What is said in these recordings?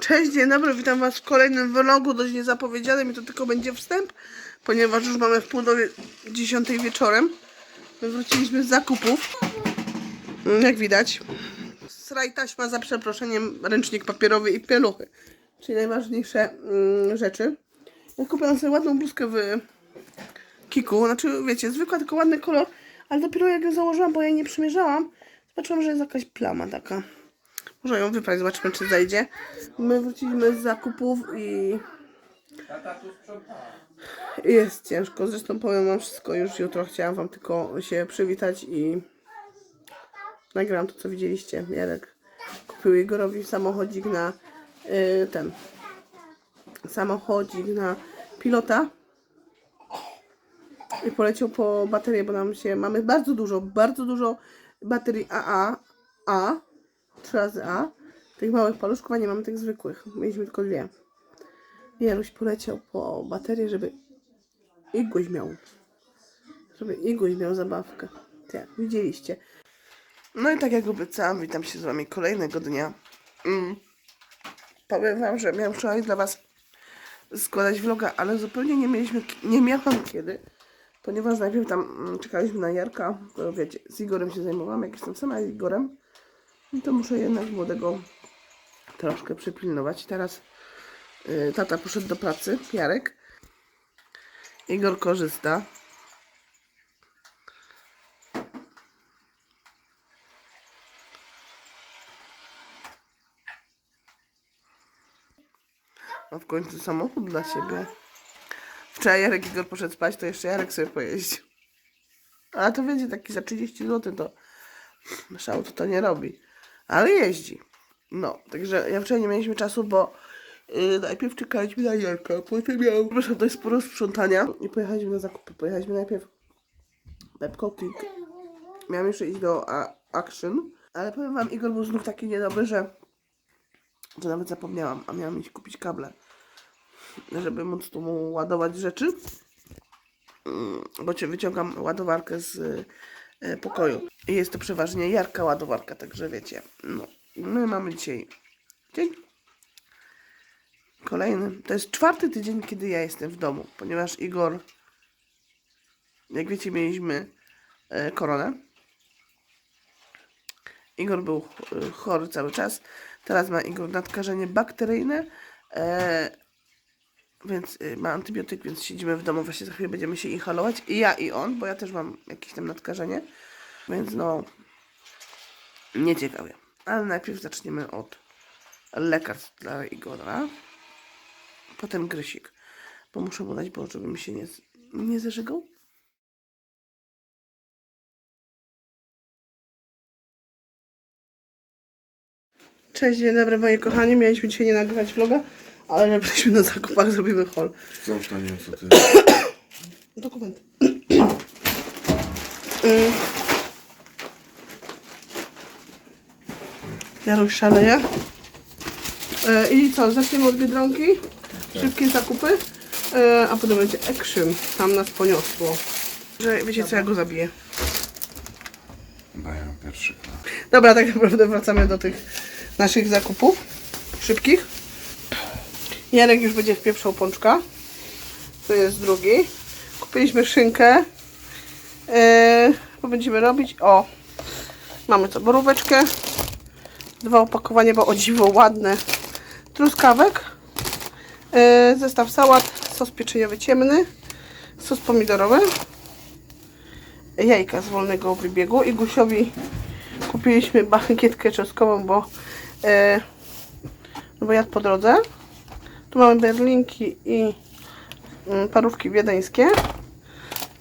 Cześć, dzień dobry, witam was w kolejnym vlogu, dość niezapowiedzianym i to tylko będzie wstęp, ponieważ już mamy w pół do dziesiątej wieczorem. My wróciliśmy z zakupów, Mm, jak widać. Sraj taśma za przeproszeniem, ręcznik papierowy i pieluchy, czyli najważniejsze mm, rzeczy. Ja kupiłam sobie ładną bluzkę w Kiku, znaczy wiecie, zwykła, tylko ładny kolor, ale dopiero jak ją założyłam, bo ja jej nie przymierzałam, zobaczyłam, że jest jakaś plama taka. Może ją wyprać, zobaczymy czy zajdzie. My wróciliśmy z zakupów i jest ciężko. Zresztą powiem wam wszystko już jutro. Chciałam wam tylko się przywitać i nagram to co widzieliście. Jarek kupił Igorowi samochodzik na y, ten samochodzik na pilota i poleciał po baterię, bo nam się mamy bardzo dużo, bardzo dużo baterii AA, A, 3 razy A, tych małych paluszków, a nie mamy tych zwykłych. Mieliśmy tylko dwie. Jaruś poleciał po baterię, żeby Iguś miał. Żeby Iguś miał zabawkę. Tak, widzieliście. No i tak jak obiecałam, witam się z wami kolejnego dnia. Mm. Powiem wam, że miałam wczoraj dla was składać vloga, ale zupełnie nie mieliśmy, nie miałam kiedy, ponieważ najpierw tam mm, czekaliśmy na Jarka, wiecie, z Igorem się zajmowałam, jak jestem sama z Igorem, no to muszę jednak młodego troszkę przypilnować. Teraz y, tata poszedł do pracy, Jarek. Igor korzysta. No w końcu samochód dla siebie. Wczoraj Jarek Igor poszedł spać, to jeszcze Jarek sobie pojeździł. Ale to wiecie, taki za 30 zł to szał to, to nie robi. Ale jeździ. No, także ja wczoraj nie mieliśmy czasu, bo yy, najpierw czekaliśmy na Jarka, potem miał proszę dość sporo sprzątania i pojechaliśmy na zakupy. Pojechaliśmy najpierw Pepco Kick. Miałam jeszcze iść do a, Action, ale powiem wam, Igor był znów taki niedobry, że, że nawet zapomniałam, a miałam iść kupić kable, żeby móc tu mu ładować rzeczy Mm, bo cię wyciągam ładowarkę z pokoju. I jest to przeważnie jarka ładowarka, także wiecie. No, my mamy dzisiaj dzień kolejny. To jest czwarty tydzień, kiedy ja jestem w domu, ponieważ Igor, jak wiecie, mieliśmy e, koronę. Igor był e, chory cały czas. Teraz ma Igor nadkażenie bakteryjne. Więc y, ma antybiotyk, więc siedzimy w domu, właśnie za chwilę będziemy się inhalować. I ja i on, bo ja też mam jakieś tam nadkażenie. Więc no, nieciekawie. Ale najpierw zaczniemy od lekarstw dla Igora. Potem grysik. Bo muszę mu dać, bo żeby mi się nie, nie zażygał. Cześć, dzień dobry moi kochani. Mieliśmy dzisiaj nie nagrywać vloga, ale jak byliśmy na zakupach, zrobimy haul. Załóż na nią, co ty. Dokument. Y. Jaruś szaleje. E, I co, zaczniemy od Biedronki. Szybkie zakupy. E, A potem będzie action. Tam nas poniosło. Że wiecie co, ja go zabiję. Daję pierwszy. Dobra, tak naprawdę wracamy do tych naszych zakupów szybkich. Jarek już będzie wpieprzał pączka. To jest drugi. Kupiliśmy szynkę. Yy, bo będziemy robić. O, mamy co? Boróweczkę. Dwa opakowania, bo o dziwo ładne. Truskawek. Yy, zestaw sałat. Sos pieczeniowy ciemny. Sos pomidorowy. Jajka z wolnego wybiegu. I Gusiowi kupiliśmy bagietkę czosnkową, bo, e, no bo jadł po drodze. Tu mamy berlinki i mm, parówki wiedeńskie.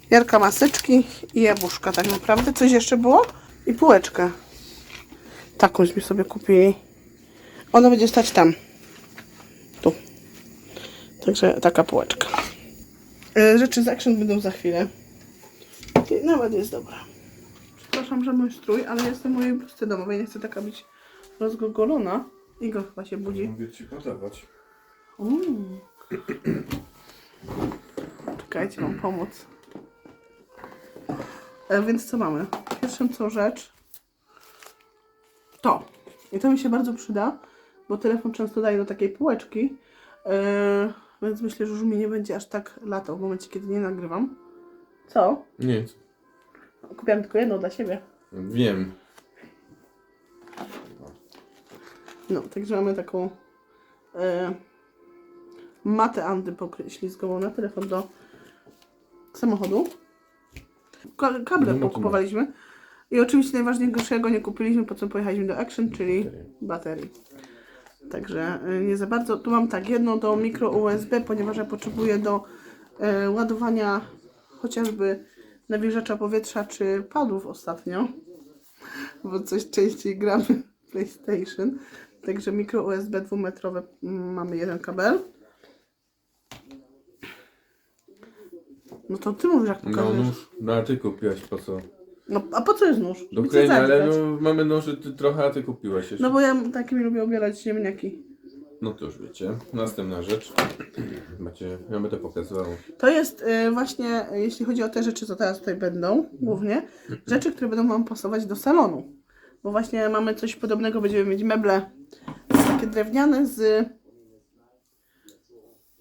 Jarka maseczki i jabłuszka tak naprawdę. Coś jeszcze było? I półeczkę. Takąśmy sobie kupili. Ona będzie stać tam. Tu. Także taka półeczka. E, rzeczy z Action będą za chwilę. I nawet jest dobra. Przepraszam, że mój strój, ale jestem mojej bluzce domowej. Nie chcę taka być rozgogolona. Igor chyba się budzi. Mogę ci podawać. Mm. Czekajcie, mam pomóc. E, więc co mamy? Pierwszą co rzecz to I to mi się bardzo przyda, bo telefon często daje do takiej półeczki, yy, więc myślę, że już mi nie będzie aż tak latał w momencie, kiedy nie nagrywam. Co? Nic. Kupiłam tylko jedną dla siebie. Wiem. No, także mamy taką e, matę antypoślizgową na telefon do samochodu. Ka- Kable pokupowaliśmy. I oczywiście najważniejszego nie kupiliśmy, po co pojechaliśmy do Action, czyli baterii. Także e, nie za bardzo. Tu mam tak, jedno do mikro USB, ponieważ ja potrzebuję do e, ładowania chociażby nawilżacza powietrza czy padów ostatnio, bo coś częściej gramy w PlayStation. Także mikro USB dwumetrowe mm, mamy jeden kabel. No to ty mówisz jak No nóż. No a ty kupiłaś po co? No a po co jest nóż? Do ale zadźgać. no, mamy noży ty, trochę, a ty kupiłaś jeszcze. No bo ja takimi lubię obierać ziemniaki. No to już wiecie. Następna rzecz. Macie, ja będę pokazywał. To jest y, właśnie, y, jeśli chodzi o te rzeczy, co teraz tutaj będą, głównie, rzeczy, które będą Wam pasować do salonu. Bo właśnie mamy coś podobnego, będziemy mieć meble takie drewniane z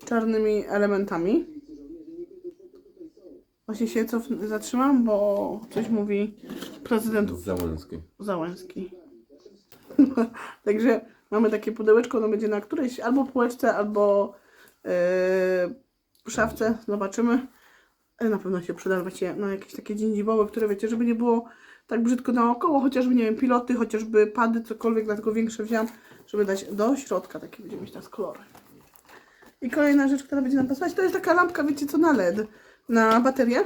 czarnymi elementami. Właśnie się cof- zatrzymam, bo coś mówi prezydent Z Załęskiej. Załęski. Także mamy takie pudełeczko, ono będzie na którejś albo półeczce, albo yy, szafce, zobaczymy. Na pewno się przyda, wiecie, na jakieś takie dziędziwoły, które wiecie, żeby nie było tak brzydko naokoło, chociażby, nie wiem, piloty, chociażby pady, cokolwiek, dlatego większe wziąłem, żeby dać do środka, takie będziemy mieć teraz kolory. I kolejna rzecz, która będzie nam pasować, to jest taka lampka, wiecie co, na LED, na baterię.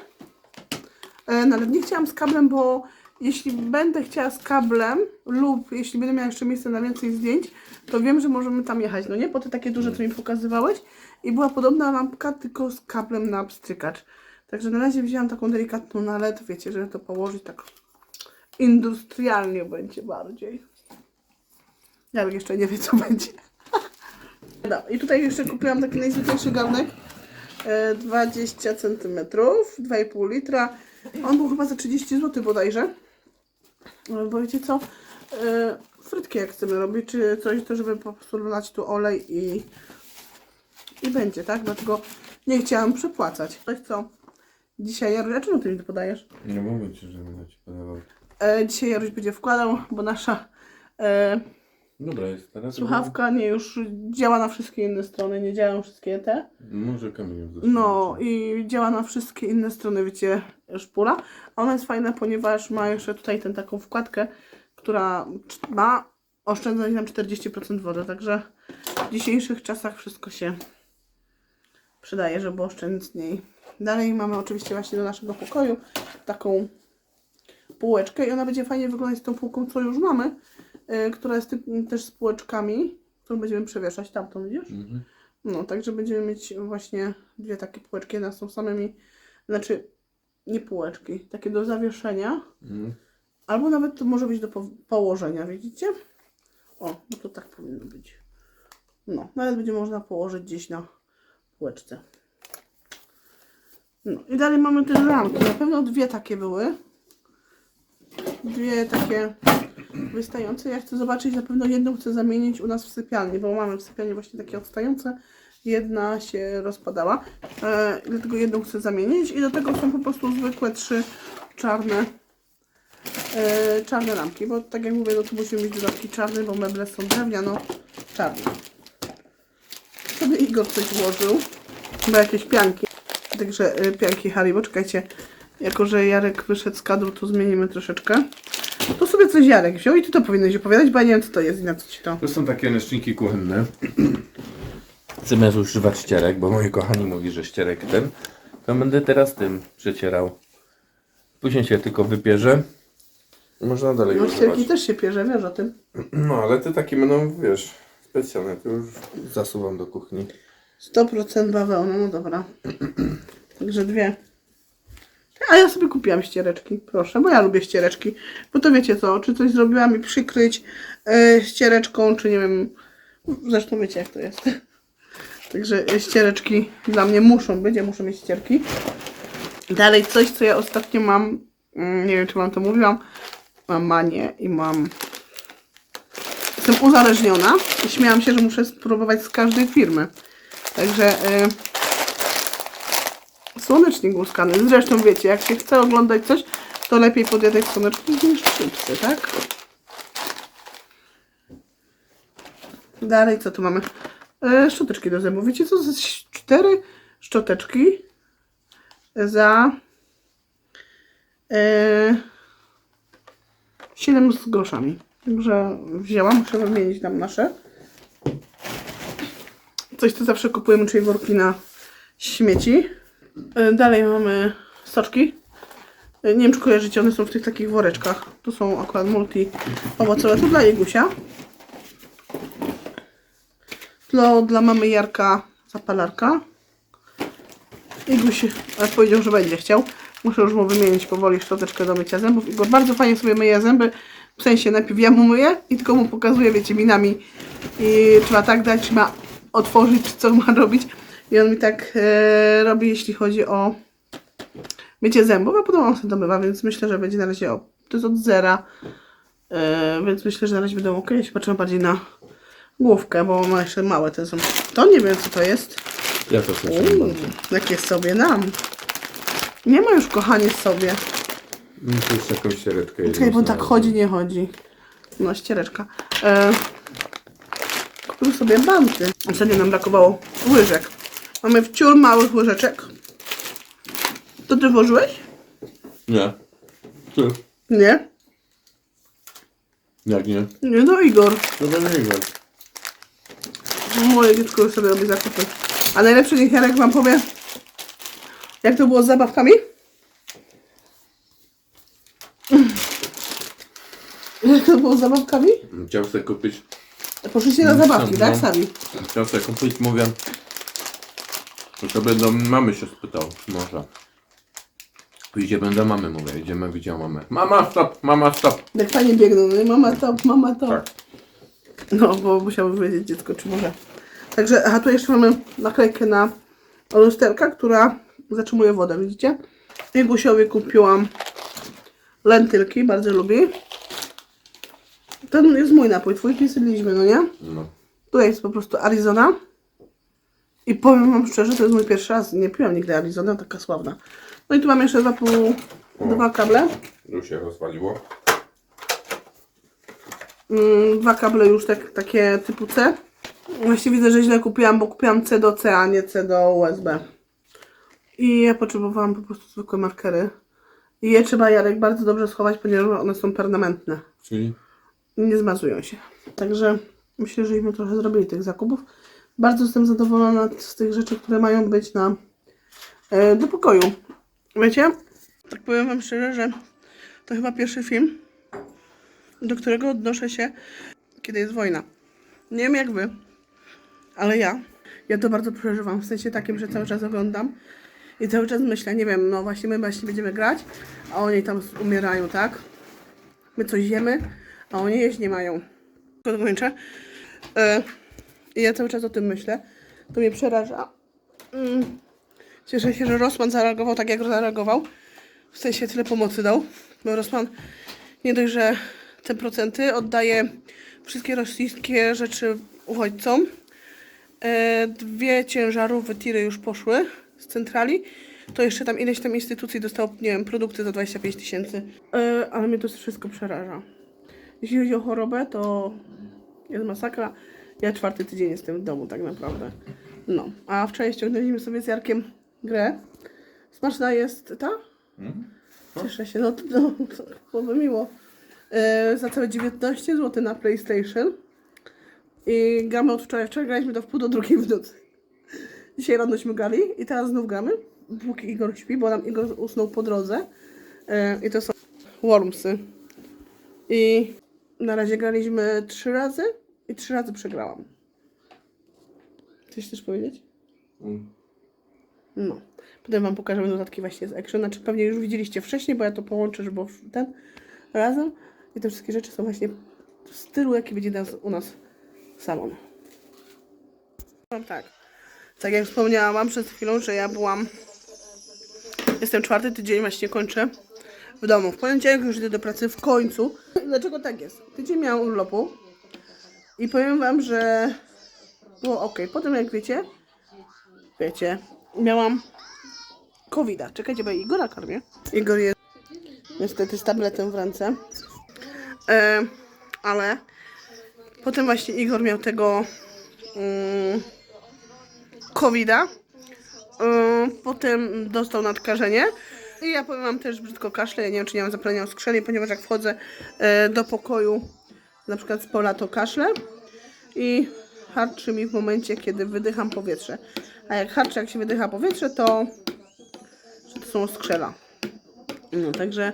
E, Nawet nie chciałam z kablem, bo jeśli będę chciała z kablem lub jeśli będę miała jeszcze miejsce na więcej zdjęć, to wiem, że możemy tam jechać, no nie? Po te takie duże, co mi pokazywałeś. I była podobna lampka, tylko z kablem na pstrykacz. Także na razie wzięłam taką delikatną na LED, wiecie, żeby to położyć tak industrialnie będzie bardziej. Jarek jeszcze nie wie, co będzie. No, I tutaj jeszcze kupiłam taki najzwyklejszy garnek. E, 20 cm, 2,5 litra. On był chyba za 30 zł bodajże. E, Bo wiecie co? E, Frytki jak chcemy robić, czy coś, to żeby po prostu wlać tu olej i, i będzie, tak? Dlatego nie chciałam przepłacać. Coś co? Dzisiaj Jaruś, a czemu ty mi to podajesz? Nie mówię ci, że będę ci podawał. E, dzisiaj Jaruś będzie wkładał, bo nasza e, Dobra, jest teraz. słuchawka nie już działa na wszystkie inne strony, nie działają wszystkie te. Może kamieniem No i działa na wszystkie inne strony, wiecie, szpula. Ona jest fajna, ponieważ ma jeszcze tutaj tę taką wkładkę, która ma oszczędzać nam 40% wody, także w dzisiejszych czasach wszystko się przydaje, żeby oszczędniej. Dalej mamy oczywiście właśnie do naszego pokoju taką półeczkę i ona będzie fajnie wyglądać z tą półką, co już mamy, yy, która jest typ- też z półeczkami, którą będziemy przewieszać tamtą, widzisz? Mhm. No, także będziemy mieć właśnie dwie takie półeczki. Jedna z tą samymi, znaczy nie półeczki, takie do zawieszenia, Mhm. albo nawet to może być do po położenia, widzicie? O, no to tak powinno być. No, nawet będzie można położyć gdzieś na półeczce. No i dalej mamy te ramki. Na pewno dwie takie były. Dwie takie wystające. Ja chcę zobaczyć, na pewno jedną chcę zamienić u nas w sypialni, bo mamy w sypialni właśnie takie odstające. Jedna się rozpadała, e, dlatego jedną chcę zamienić i do tego są po prostu zwykłe trzy czarne e, czarne lampki, bo tak jak mówię, no tu musimy mieć dodatki czarne, bo meble są drewniano czarne. Sobie Igor coś włożył, chyba jakieś pianki, także e, pianki Haribo, czekajcie, jako że Jarek wyszedł z kadru, to zmienimy troszeczkę. To sobie coś Jarek wziął i ty to powinieneś opowiadać, bo ja nie wiem co to jest i na co ci to. To są takie naczynniki kuchenne. Zamiast używać ścierek, bo moi kochani mówi, że ścierek ten, to będę teraz tym przecierał. Później się tylko wypierze. Można dalej No używać. ścierki też się pierze, wiesz o tym. No, ale te takie będą, wiesz, specjalne. To już zasuwam do kuchni. 100% bawełna, no dobra. Także dwie. A ja sobie kupiłam ściereczki, proszę, bo ja lubię ściereczki. Bo to wiecie co, czy coś zrobiłam i przykryć e, ściereczką, czy nie wiem. Zresztą wiecie jak to jest. Także ściereczki dla mnie muszą być, ja muszę mieć ścierki. Dalej coś, co ja ostatnio mam, mm, nie wiem czy wam to mówiłam, mam manię i mam jestem uzależniona i śmiałam się, że muszę spróbować z każdej firmy. Także y, słonecznik głuskany. Zresztą wiecie, jak się chce oglądać coś, to lepiej podjadać słonecznik niż chipsy, tak? Dalej, co tu mamy? E, szczoteczki do zębów. Wiecie co? Cztery szczoteczki za e, 7 z groszami. Także wzięłam, muszę wymienić tam nasze. Coś, co zawsze kupujemy, czyli worki na śmieci. E, Dalej mamy soczki. E, Nie wiem, czy kojarzycie, one są w tych takich woreczkach. Tu są akurat multi owocowe. To dla Jegusia. Dla, dla mamy Jarka zapalarka. Iguś e, powiedział, że będzie chciał. Muszę już mu wymienić powoli szczoteczkę do mycia zębów. Igor bardzo fajnie sobie myje zęby. W sensie najpierw ja mu myję i tylko mu pokazuję, wiecie, minami. I trzeba tak dać, trzeba otworzyć, co ma robić. I on mi tak e, robi, jeśli chodzi o mycie zębów, a potem on sobie domywa, więc myślę, że będzie na razie o, to jest od zera. E, więc myślę, że na razie będą ok. Ja się patrzę bardziej na główkę, bo ma jeszcze małe te są. To nie wiem, co to jest. Ja to słyszę jakie sobie nam. Nie ma już, kochanie, sobie. No to jest jakąś ścieretkę. jedną Czekaj, bo tak chodzi, nie chodzi. No, ściereczka. E, kupił sobie banty. Ostatnio nam brakowało łyżek. Mamy wciul małych łyżeczek. To ty włożyłeś? Nie. Ty. Nie. Jak nie? Nie, no Igor. To będę nie wiem. Moje dziecko już sobie robi zakupy. A najlepszy niech Jarek wam powie, jak to było z zabawkami? Jak to było z zabawkami? Chciał sobie kupić. Poszliście na Mm, zabawki, no. tak? Sami. Chciał sobie kupić, mówię. To sobie do mamy się spytał, można. Idziemy do mamy, mówię. Idziemy, widział mamę. Mama, stop, mama, stop. Jak fajnie biegną, no i mama to, mama to. Tak. No, bo musiałby wiedzieć dziecko, czy może. Także, aha, tu jeszcze mamy naklejkę na lusterka, która zatrzymuje wodę, widzicie? I Gusiowi kupiłam lentylki, bardzo lubi. Ten jest mój napój, twój pisaliśmy, no nie? No. Tutaj jest po prostu Arizona. I powiem wam szczerze, to jest mój pierwszy raz. Nie piłam nigdy Arizona, taka sławna. No i tu mam jeszcze dwa, pół, dwa kable. Już się rozwaliło. Mm, dwa kable już tak, takie typu C. Właśnie widzę, że źle kupiłam, bo kupiłam C do C, a nie C do USB. I ja potrzebowałam po prostu zwykłe markery. I je trzeba, Jarek, bardzo dobrze schować, ponieważ one są permanentne. Czyli? I nie zmazują się. Także myślę, żeśmy trochę zrobili tych zakupów. Bardzo jestem zadowolona z tych rzeczy, które mają być na e, do pokoju. Wiecie, tak powiem Wam szczerze, że to chyba pierwszy film, do którego odnoszę się, kiedy jest wojna. Nie wiem jak Wy, ale ja, ja to bardzo przeżywam, w sensie takim, że cały czas oglądam i cały czas myślę, nie wiem, no właśnie my właśnie będziemy grać, a oni tam umierają, tak? My coś jemy, a oni jeść nie mają. Podkończę. E, I ja cały czas o tym myślę. To mnie przeraża. Mm. Cieszę się, że Rosman zareagował tak, jak zareagował. W sensie tyle pomocy dał. Bo Rosman nie dość, że te procenty oddaje wszystkie rosyjskie rzeczy uchodźcom. E, dwie ciężarówki tiry już poszły z centrali. To jeszcze tam ileś tam instytucji dostało, nie wiem, produkty za 25 tysięcy. E, ale mnie to wszystko przeraża. Jeśli chodzi o chorobę, to jest masakra. Ja czwarty tydzień jestem w domu tak naprawdę. No, a wczoraj ściągnęliśmy sobie z Jarkiem grę. Smaczna jest ta? Cieszę się, no to, no, to byłoby miło. E, za całe 19 zł na PlayStation. I gramy od wczoraj. Wczoraj graliśmy do wpół do drugiej w nocy. Dzisiaj ranośmy grali i teraz znów gramy. Póki Igor śpi, bo nam Igor usnął po drodze. E, I to są Wormsy. I na razie graliśmy trzy razy i trzy razy przegrałam. Coś chcesz powiedzieć? No. Potem wam pokażemy dodatki właśnie z Action. Znaczy pewnie już widzieliście wcześniej, bo ja to połączę, żeby ten razem. I te wszystkie rzeczy są właśnie w stylu, jaki będzie nas, u nas salon. Mam tak. Tak jak wspomniałam przed chwilą, że ja byłam. Jestem czwarty tydzień, właśnie kończę w domu. W poniedziałek już idę do pracy w końcu. Dlaczego tak jest? Tydzień miałam urlopu. I powiem wam, że było ok. Potem jak wiecie, wiecie, miałam covida. Czekajcie, bo Igora karmię. Igor jest niestety z tabletem w ręce. E, ale potem właśnie Igor miał tego mm, covida. E, potem dostał nadkażenie. I ja powiem wam też brzydko kaszle. Ja nie wiem, czy nie mam zapalenia skrzeli, ponieważ jak wchodzę e, do pokoju, na przykład z pola, to kaszle. I harczy mi w momencie, kiedy wydycham powietrze. A jak harczy, jak się wydycha powietrze, to, to są skrzela. No, także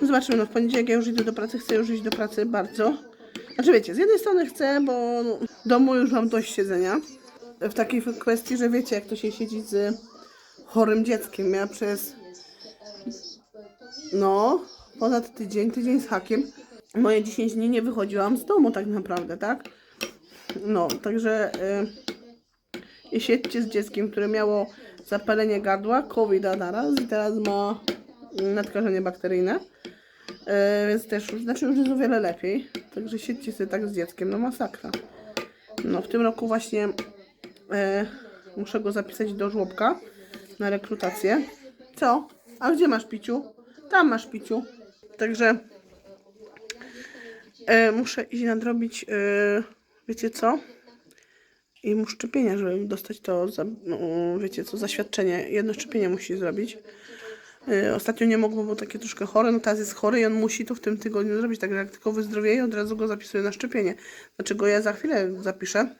no zobaczymy, no w poniedziałek ja już idę do pracy, chcę już iść do pracy bardzo. Znaczy wiecie, z jednej strony chcę, bo no, w domu już mam dość siedzenia. W takiej kwestii, że wiecie, jak to się siedzi z chorym dzieckiem. Ja przez no, ponad tydzień, tydzień z hakiem, moje 10 dni nie wychodziłam z domu tak naprawdę, tak? No, także y, siedźcie z dzieckiem, które miało zapalenie gardła, covid naraz i teraz ma nadkażenie bakteryjne. Y, więc też, znaczy już jest o wiele lepiej. Także siedźcie sobie tak z dzieckiem, no masakra. No, w tym roku właśnie y, muszę go zapisać do żłobka na rekrutację. Co? A gdzie masz piciu? Tam masz piciu. Także e, muszę iść nadrobić, e, wiecie co? I mu szczepienia, żeby dostać to, za, no, wiecie co, zaświadczenie. Jedno szczepienie musi zrobić. E, ostatnio nie mogło, bo takie troszkę chore, no teraz jest chory i on musi to w tym tygodniu zrobić. Także jak tylko wyzdrowieje, od razu go zapisuję na szczepienie. Dlaczego ja za chwilę zapiszę.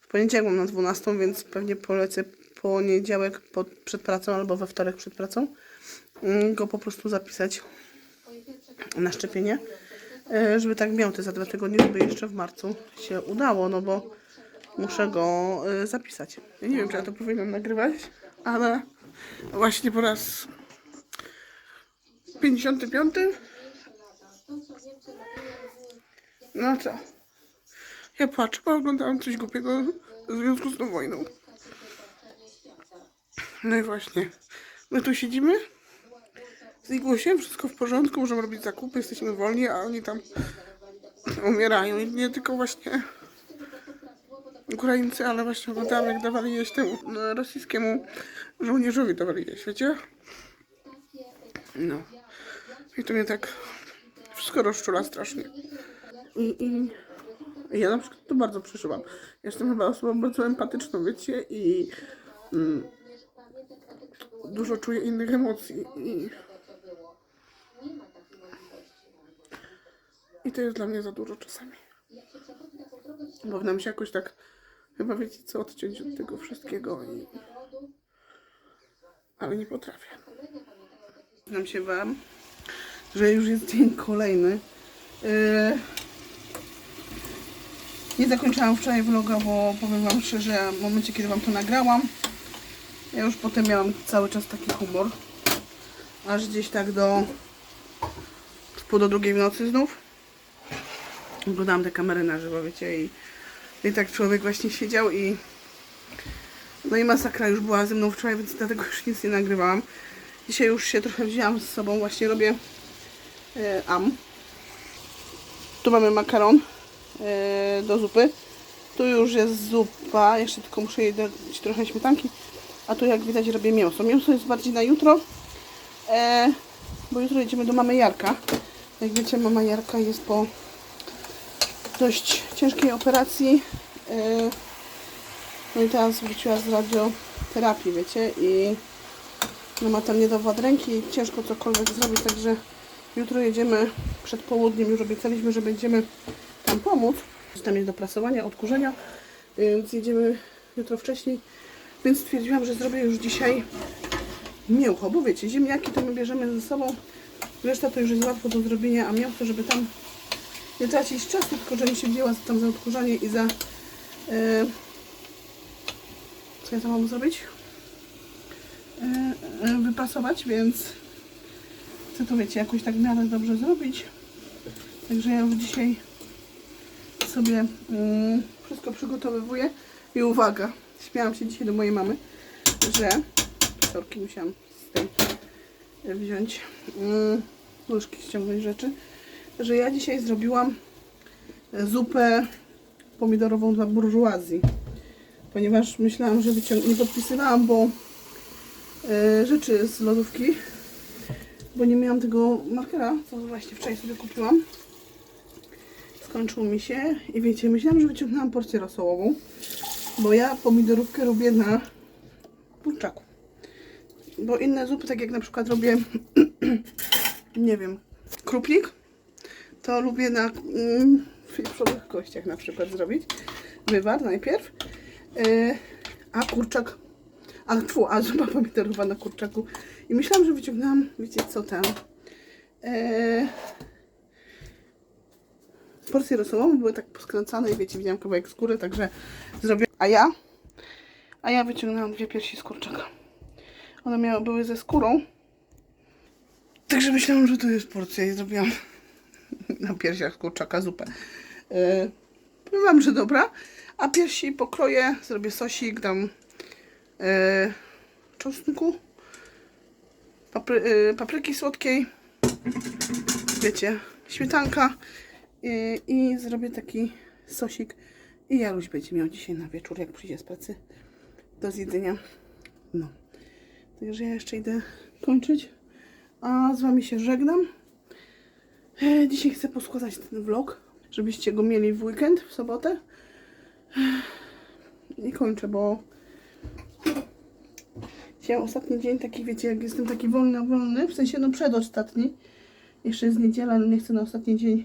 W poniedziałek mam na 12, więc pewnie polecę poniedziałek pod, przed pracą albo we wtorek przed pracą mm, go po prostu zapisać na szczepienie, żeby tak miał te za dwa tygodnie, żeby jeszcze w marcu się udało, no bo muszę go e, zapisać. Ja nie wiem, czy ja to powinnam nagrywać, ale właśnie po raz 55 no co? Ja płaczę, bo oglądałam coś głupiego w związku z tą wojną. No i właśnie. My tu siedzimy z Igusiem, wszystko w porządku, możemy robić zakupy, jesteśmy wolni, a oni tam umierają. I nie tylko właśnie Ukraińcy, ale właśnie oglądałam, jak dawali jeść temu no, rosyjskiemu żołnierzowi dawali jeść, wiecie? No. I to mnie tak wszystko rozczula strasznie. I, i ja na przykład to bardzo przeżyłam. Jestem chyba osobą bardzo empatyczną, wiecie, i mm, dużo czuję innych emocji. I, to jest dla mnie za dużo czasami. Bo nam się jakoś tak, chyba wiecie co, odciąć od tego wszystkiego i... Ale nie potrafię. Znam się wam, że już jest dzień kolejny. Yy... Nie zakończyłam wczoraj vloga, bo powiem wam szczerze, w momencie kiedy wam to nagrałam, ja już potem miałam cały czas taki humor. Aż gdzieś tak do pół do drugiej w nocy znów. Oglądałam te kamery na żywo, wiecie, i, i tak człowiek właśnie siedział i no i masakra już była ze mną wczoraj, więc dlatego już nic nie nagrywałam. Dzisiaj już się trochę wzięłam z sobą, właśnie robię e, am. Tu mamy makaron e, do zupy. Tu już jest zupa, jeszcze tylko muszę jej dać trochę śmietanki. A tu jak widać robię mięso. Mięso jest bardziej na jutro, e, bo jutro jedziemy do mamy Jarka. Jak wiecie, mama Jarka jest po dość ciężkiej operacji. E, no i teraz wróciła z radioterapii, wiecie, i no ma tam niedowład ręki i ciężko cokolwiek zrobić, także jutro jedziemy przed południem, już obiecaliśmy, że będziemy tam pomóc. Tam jest do prasowania, odkurzenia, więc jedziemy jutro wcześniej. Więc stwierdziłam, że zrobię już dzisiaj mięcho, bo wiecie, ziemniaki to my bierzemy ze sobą, reszta to już jest łatwo do zrobienia, a mięso, żeby tam nie tracić czasu, tylko żebym się wzięła tam za odkurzanie i za... Yy, co ja tam mam zrobić? Yy, yy, wypasować, więc chcę to, wiecie, jakoś tak miarę dobrze zrobić. Także ja już dzisiaj sobie mm, wszystko przygotowywuję. I uwaga, śmiałam się dzisiaj do mojej mamy, że sorki musiałam z tej wziąć mm, łyżki, ściągnąć rzeczy, że ja dzisiaj zrobiłam zupę pomidorową dla burżuazji. Ponieważ myślałam, że wyciąg... nie podpisywałam, bo e, rzeczy z lodówki, bo nie miałam tego markera, co właśnie wczoraj sobie kupiłam. Skończył mi się i wiecie, myślałam, że wyciągnęłam porcję rosołową, bo ja pomidorówkę robię na kurczaku. Bo inne zupy, tak jak na przykład robię, nie wiem, krupnik, to lubię na mm, kościach na przykład zrobić. Wywar najpierw, yy, a kurczak, a tfu, a zupa pomidorowa na kurczaku. I myślałam, że wyciągnęłam, wiecie co tam, yy, porcje rosołowe były tak poskręcane i wiecie, widziałam kawałek skóry, także zrobię, a ja, a ja wyciągnęłam dwie piersi z kurczaka. One miały, były ze skórą. Także myślałam, że to jest porcja i zrobiłam na piersiach kurczaka zupę. Yy, powiem wam, że dobra. A piersi pokroję, zrobię sosik, dam yy, czosnku, papry, yy, papryki słodkiej, wiecie, śmietanka yy, i zrobię taki sosik i Jaruś będzie miał dzisiaj na wieczór, jak przyjdzie z pracy do zjedzenia. No. Także ja jeszcze idę kończyć. A z wami się żegnam. E, Dzisiaj chcę poskładać ten vlog, żebyście go mieli w weekend, w sobotę. I kończę, bo dzisiaj ostatni dzień taki, wiecie, jak jestem taki wolny, wolny, w sensie no przedostatni. Jeszcze jest niedziela, ale nie chcę na ostatni dzień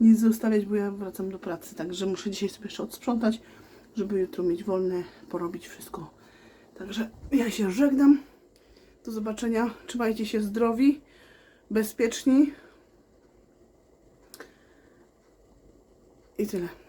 nic zostawiać, bo ja wracam do pracy, także muszę dzisiaj sobie jeszcze odsprzątać, żeby jutro mieć wolne, porobić wszystko. Także ja się żegnam. Do zobaczenia. Trzymajcie się zdrowi, bezpieczni. I tyle.